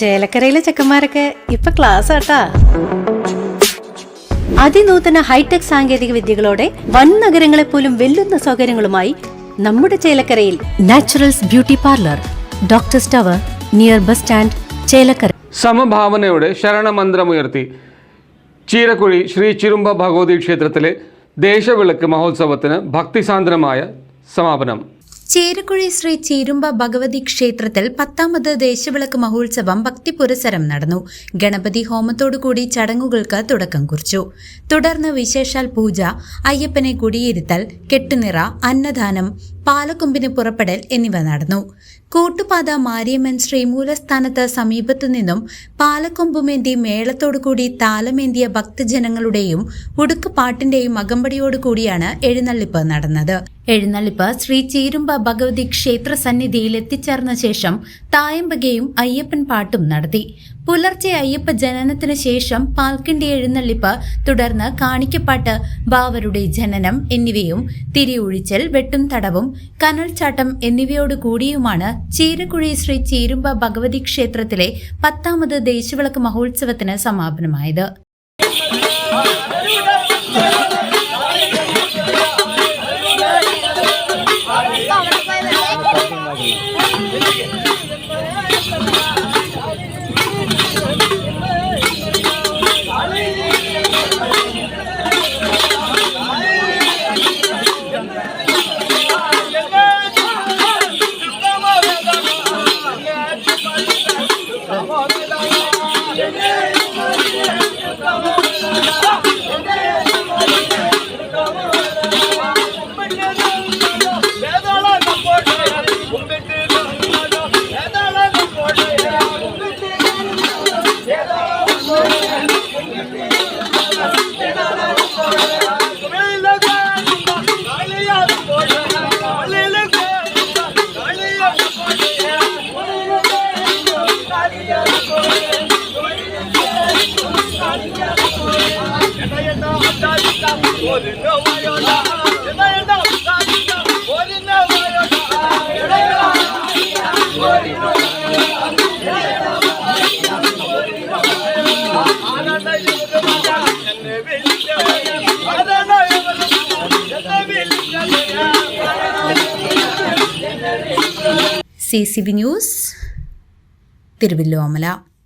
ചേലക്കരയിലെ ചെക്കന്മാരൊക്കെ ഇപ്പൊ ക്ലാസ് ആട്ടാ. അതിനൂതന ഹൈടെക് സാങ്കേതിക വിദ്യകളോടെ വൻ നഗരങ്ങളെ പോലും വെല്ലുന്ന സൗകര്യങ്ങളുമായി നമ്മുടെ ചേലക്കരയിൽ naturals beauty parlour doctor tower near bus stand Chelakkara. സമഭാവനയോടെ ശരണമന്ത്രമുയർത്തി. ചീരക്കുഴി ശ്രീ ചിരുമ്പ ഭഗവതി ക്ഷേത്രത്തിലെ ദേശവിളക്ക് മഹോത്സവത്തിന് ഭക്തിസാന്ദ്രമായ സമാപനം. ചേരക്കുഴി ശ്രീ ചീരുമ്പ ഭഗവതി ക്ഷേത്രത്തിൽ പത്താമത് ദേശവിളക്ക് മഹോത്സവം ഭക്തി പുരസരം നടന്നു. ഗണപതി ഹോമത്തോടുകൂടി ചടങ്ങുകൾക്ക് തുടക്കം കുറിച്ചു. തുടർന്ന് വിശേഷാൽ പൂജ അയ്യപ്പനെ കുടിയിരുത്തൽ കെട്ടുനിറ അന്നദാനം പാലക്കൊമ്പിന് പുറപ്പെടൽ എന്നിവ നടന്നു. കൂട്ടുപാത മാരിയമ്മൻ ശ്രീമൂലസ്ഥാനത്ത് സമീപത്തു നിന്നും പാലക്കൊമ്പുമേന്തി മേളത്തോടുകൂടി താലമേന്തിയ ഭക്തജനങ്ങളുടെയും ഉടുക്കുപാട്ടിന്റെയും അകമ്പടിയോടുകൂടിയാണ് എഴുന്നള്ളിപ്പ് നടന്നത്. എഴുന്നള്ളിപ്പ് ശ്രീ ചീരുമ്പ ഭഗവതി ക്ഷേത്ര സന്നിധിയിൽ എത്തിച്ചേർന്ന ശേഷം തായമ്പകയും അയ്യപ്പൻ പാട്ടും നടത്തി. പുലർച്ചെ അയ്യപ്പ ജനനത്തിന് ശേഷം പാൽക്കിണ്ടി എഴുന്നള്ളിപ്പ് തുടർന്ന് കാണിക്കപ്പാട്ട് ബാവരുടെ ജനനം എന്നിവയും തിരിയൊഴിച്ചൽ വെട്ടും തടവും കനൽച്ചാട്ടം എന്നിവയോട് കൂടിയുമാണ് ചീരക്കുഴി ശ്രീ ചീരുമ്പ ഭഗവതി ക്ഷേത്രത്തിലെ പത്താമത് ദേശവിളക്ക് മഹോത്സവത്തിന് സമാപനമായത്. C C B news Thiruvilwamala